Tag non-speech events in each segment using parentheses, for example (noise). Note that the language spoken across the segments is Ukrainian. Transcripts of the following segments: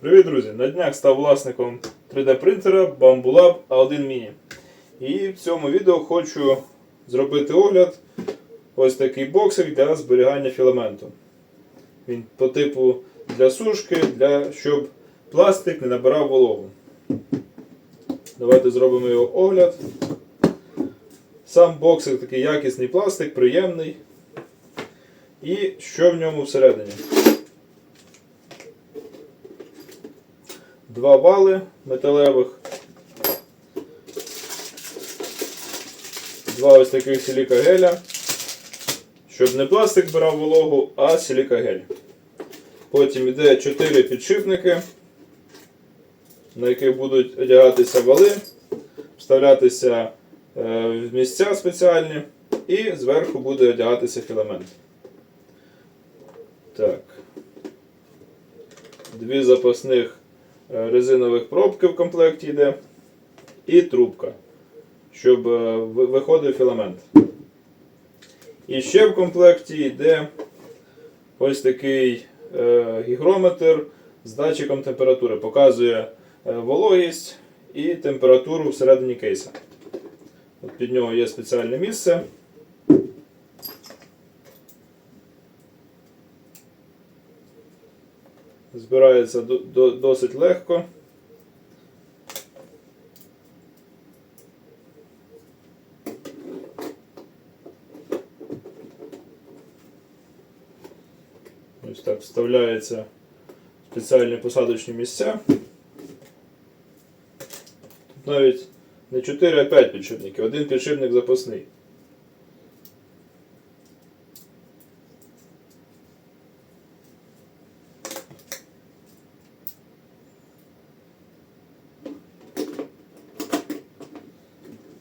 Привіт, друзі! На днях став власником 3D принтера Bambulab A1 Mini. І в цьому відео хочу зробити огляд ось такий боксик для зберігання філаменту. Він по типу для сушки, для, щоб пластик не набирав вологу. Давайте зробимо його огляд. Сам боксик такий якісний пластик, приємний. І що в ньому всередині? Два вали металевих. Два ось таких силікагеля. Щоб не пластик брав вологу, а силікагель. Потім йде 4 підшипники, на яких будуть одягатися вали, вставлятися е, в місця спеціальні, і зверху буде одягатися філамент. Так. Дві запасних резинових пробки в комплекті йде. І трубка, щоб е, виходив філамент. І ще в комплекті йде ось такий е, гігрометр з датчиком температури. Показує е, вологість і температуру всередині кейса. От під нього є спеціальне місце. Збирається до- до- досить легко. Ось так вставляється спеціальні посадочні місця. Тут навіть не 4, а 5 підшипників. Один підшипник запасний.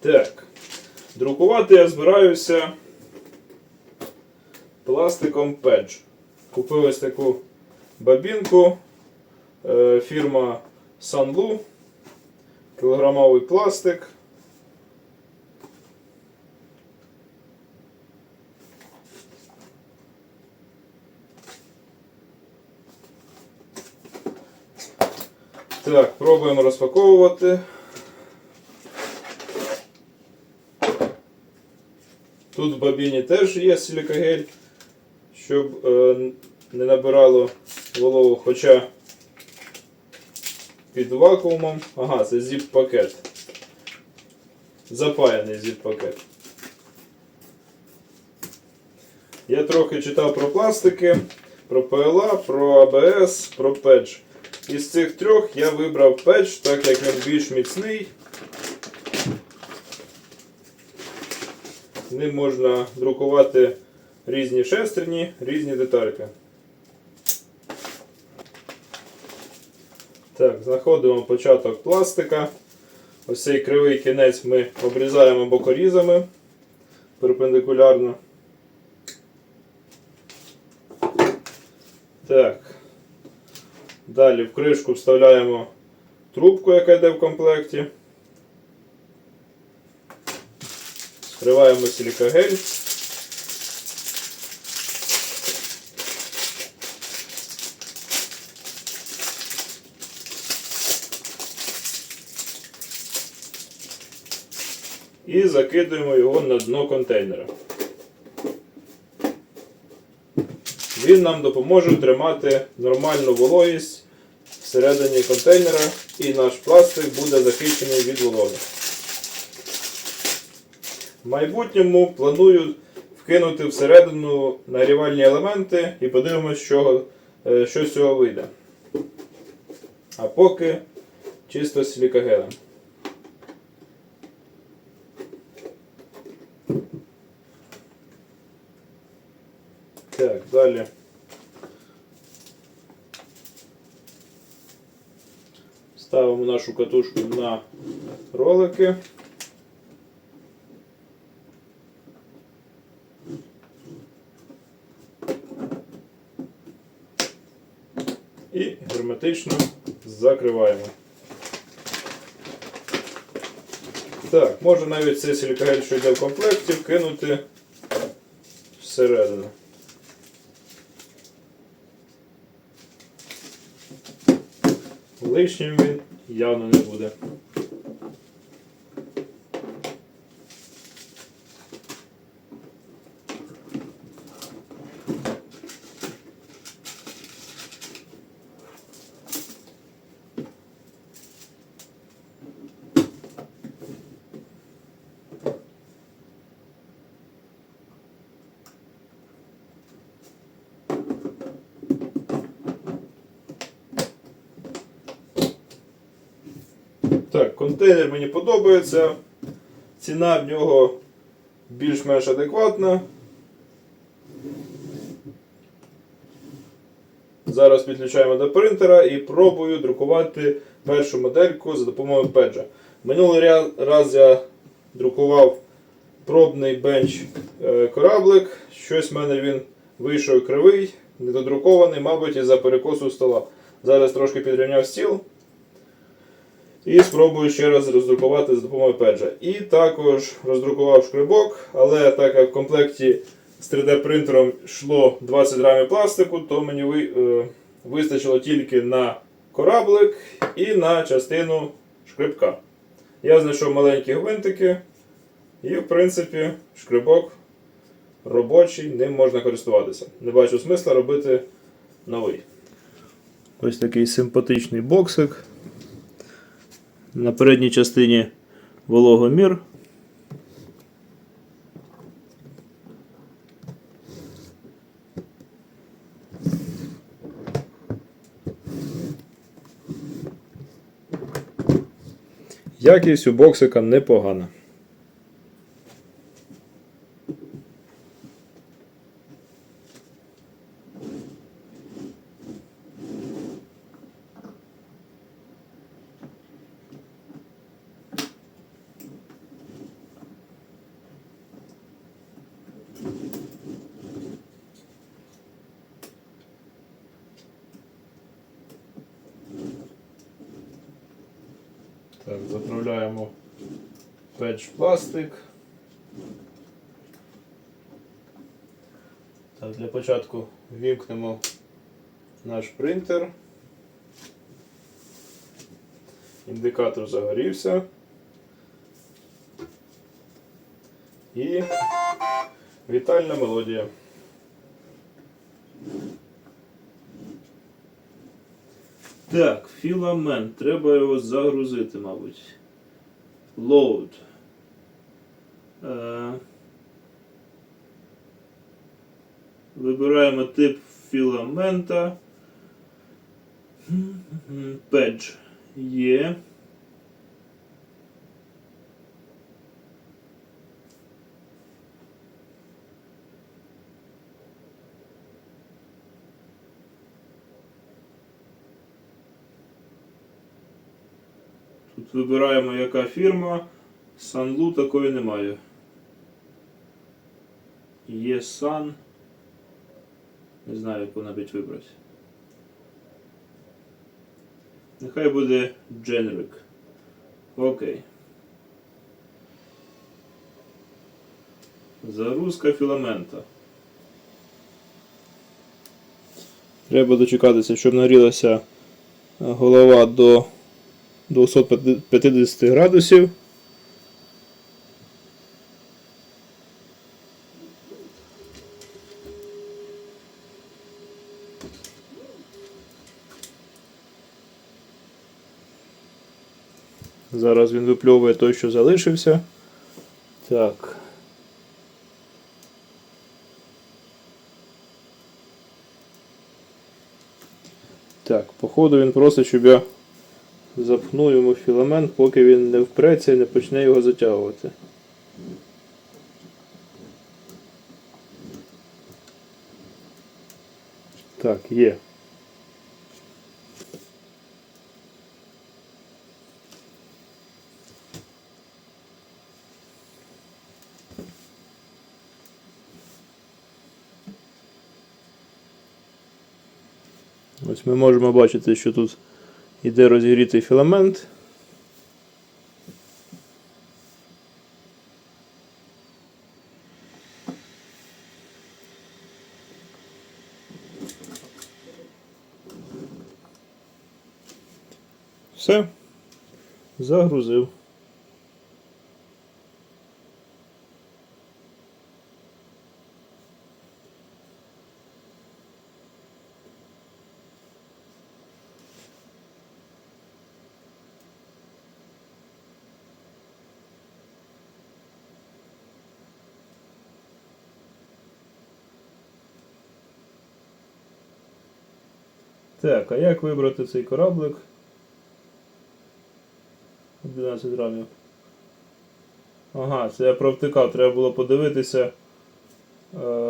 Так. Друкувати я збираюся пластиком Pedge. Купив ось таку бабінку. е, Фірма Sanlu. Кілограмовий пластик. Так, пробуємо розпаковувати. Тут в бабіні теж є силікагель, щоб е, не набирало вологу, хоча під вакуумом. Ага, це зіп-пакет. Запаяний зіп-пакет. Я трохи читав про пластики, про ПЛА, про АБС, про педж. Із цих трьох я вибрав педж, так як він більш міцний. Ним можна друкувати різні шестерні, різні детальки. Так, знаходимо початок пластика. Ось цей кривий кінець ми обрізаємо бокорізами перпендикулярно. Так. Далі в кришку вставляємо трубку, яка йде в комплекті. Скриваємо силікагель. І закидуємо його на дно контейнера. Він нам допоможе тримати нормальну вологість всередині контейнера і наш пластик буде захищений від вологи. В майбутньому планую вкинути всередину нагрівальні елементи і подивимось, що, е, що з цього вийде. А поки чисто силікагелем. Так, далі. Ставимо нашу катушку на ролики. І герметично закриваємо. Так, можна навіть цей силікагель, що йде в комплекті, кинути всередину. лишнім він явно не буде. Так, контейнер мені подобається. Ціна в нього більш-менш адекватна. Зараз підключаємо до принтера і пробую друкувати першу модельку за допомогою педжа. Минулий раз я друкував пробний бенч е, кораблик. Щось в мене він вийшов кривий, недодрукований, мабуть, із-за перекосу стола. Зараз трошки підрівняв стіл. І спробую ще раз роздрукувати за допомогою педжа. І також роздрукував шкрибок, але так як в комплекті з 3D принтером йшло 20 грамів пластику, то мені е, вистачило тільки на кораблик і на частину шкрибка. Я знайшов маленькі гвинтики, і в принципі шкрибок робочий, ним можна користуватися. Не бачу смисла робити новий. Ось такий симпатичний боксик. На передній частині вологомір. Якість у боксика непогана. Так, заправляємо педж пластик. Так, для початку вімкнемо наш принтер. Індикатор загорівся. І вітальна мелодія. Так, філамент. Треба його загрузити, мабуть. Load. Е, Вибираємо тип філамента. Педж є. Вибираємо яка фірма. Санлу такої немає. Є Сан. Не знаю, яку навіть вибрати. Нехай буде Generic. Окей. Загрузка філамента. Треба дочекатися, щоб нагрілася голова до 250 градусів. Зараз він випльовує той, що залишився. Так. Так, походу він просить, щоб я запхну йому філамент, поки він не впреться і не почне його затягувати. Так, є. Ось ми можемо бачити, що тут йде розігрітий філамент. Все. Загрузив. Так, а як вибрати цей кораблик? 11 грамів. Ага, це я провтикав, треба було подивитися е,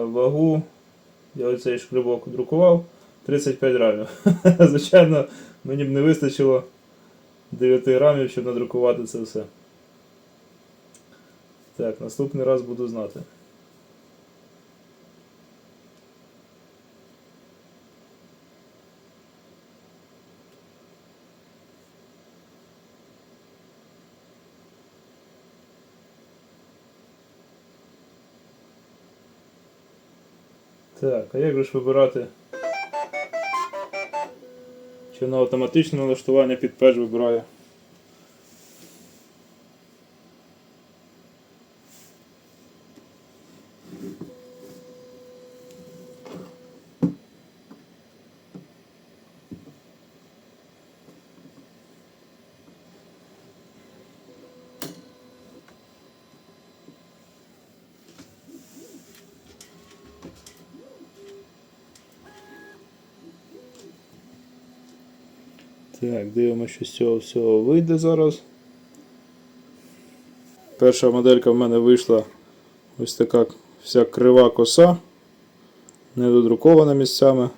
вагу. Я оцей шкрибок друкував 35 грамів. (laughs) Звичайно, мені б не вистачило 9 грамів, щоб надрукувати це все. Так, наступний раз буду знати. Так, а як же ж вибирати? Чи на автоматичне налаштування під печ вибирає? Так, дивимося, що з цього всього вийде зараз. Перша моделька в мене вийшла ось така вся крива коса, недодрукована місцями.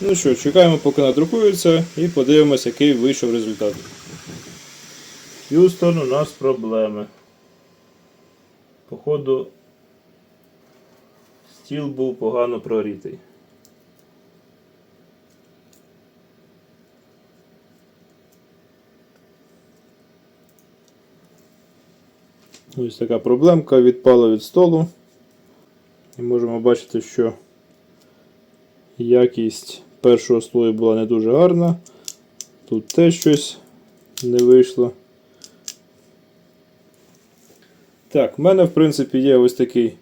Ну що, чекаємо, поки надрукується, і подивимося, який вийшов результат. Х'юстон, у нас проблеми. Походу, стіл був погано прогрітий. Ось така проблемка відпала від столу. І можемо бачити, що якість першого слою була не дуже гарна. Тут теж щось не вийшло. Так, в мене, в принципі, є ось такий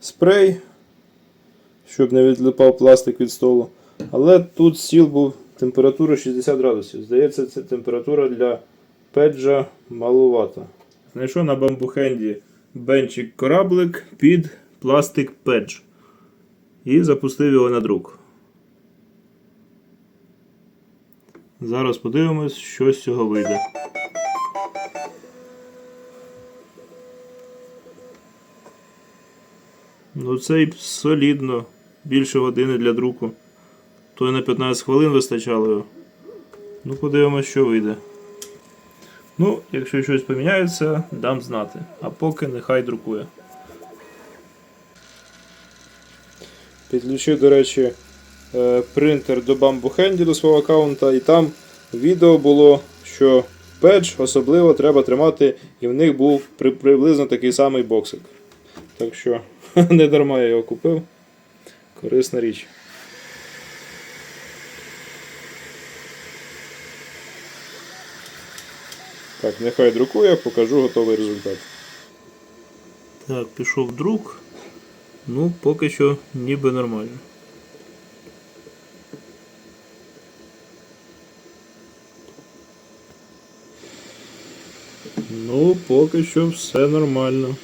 спрей, щоб не відлипав пластик від столу. Але тут стіл був температура 60 градусів. Здається, це температура для педжа малувата. Знайшов на бамбухенді бенчик кораблик під пластик педж. І запустив його на друк. Зараз подивимось, що з цього вийде. Ну цей солідно. Більше години для друку. То й на 15 хвилин вистачало його. Ну, подивимось, що вийде. Ну, якщо щось поміняється, дам знати. А поки нехай друкує. Підключив, до речі, е, принтер до Handy до свого аккаунта, і там відео було, що педж особливо треба тримати, і в них був приблизно такий самий боксик. Так що (laughs) не дарма я його купив. Корисна річ. Так, нехай друкує, покажу готовий результат. Так, пішов друк. Ну, поки що ніби нормально. Ну, поки що все нормально.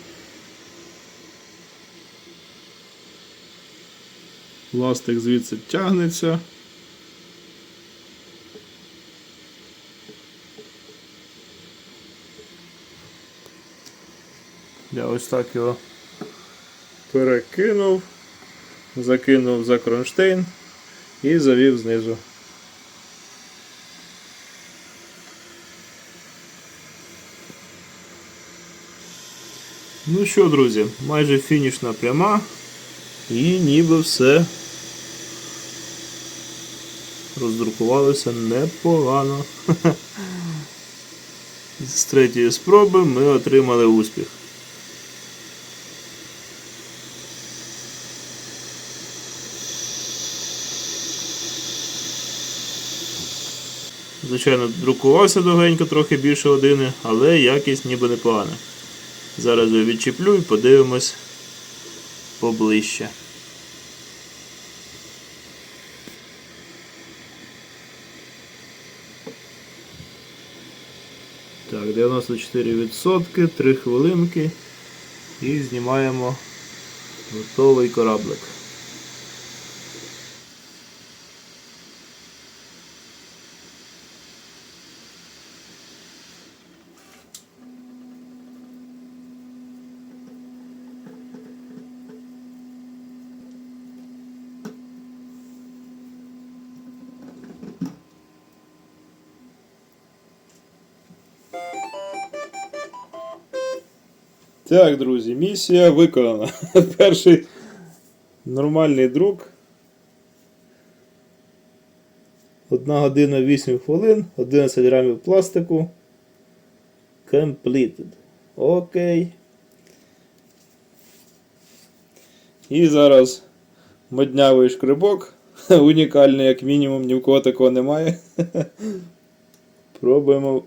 Пластик звідси тягнеться. Я ось так його перекинув, закинув за кронштейн і завів знизу. Ну що, друзі, майже фінішна пряма. І ніби все роздрукувалися непогано. З третьої спроби ми отримали успіх. Звичайно, друкувався довгенько, трохи більше години, але якість ніби непогана. Зараз я відчіплю і подивимось поближче. Так, 94%, 3 хвилинки і знімаємо готовий кораблик. Так, друзі, місія виконана. (laughs) Перший нормальний друк. Одна година 8 хвилин, 11 грамів пластику. Completed. Окей. І зараз моднявий шкрибок. (laughs) Унікальний, як мінімум, ні в кого такого немає. (laughs) Пробуємо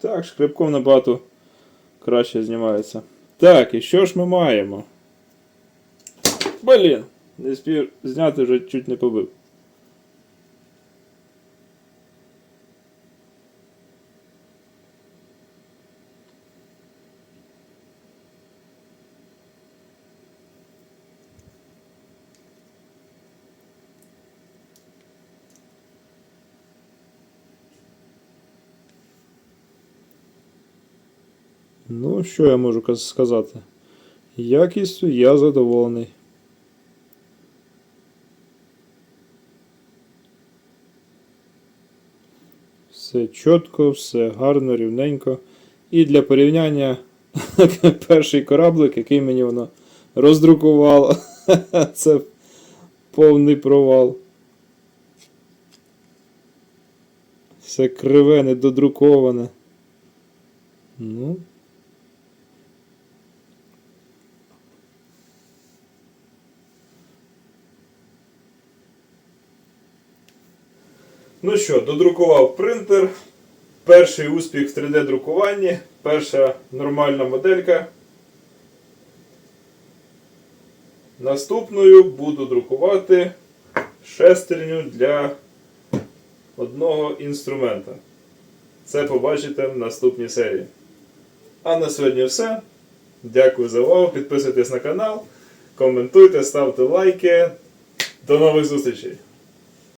Так, шкребком набагато краще знімається. Так, і що ж ми маємо? Блін, не спів зняти вже чуть не побив. Ну, що я можу сказати? Якістю я задоволений. Все чітко, все гарно, рівненько. І для порівняння (laughs) перший кораблик, який мені воно роздрукувало. (laughs) Це повний провал. Все криве, недодруковане. Ну, Ну що, додрукував принтер. Перший успіх в 3D-друкуванні. Перша нормальна моделька. Наступною буду друкувати шестерню для одного інструмента. Це побачите в наступній серії. А на сьогодні все. Дякую за увагу. Підписуйтесь на канал, коментуйте, ставте лайки. До нових зустрічей!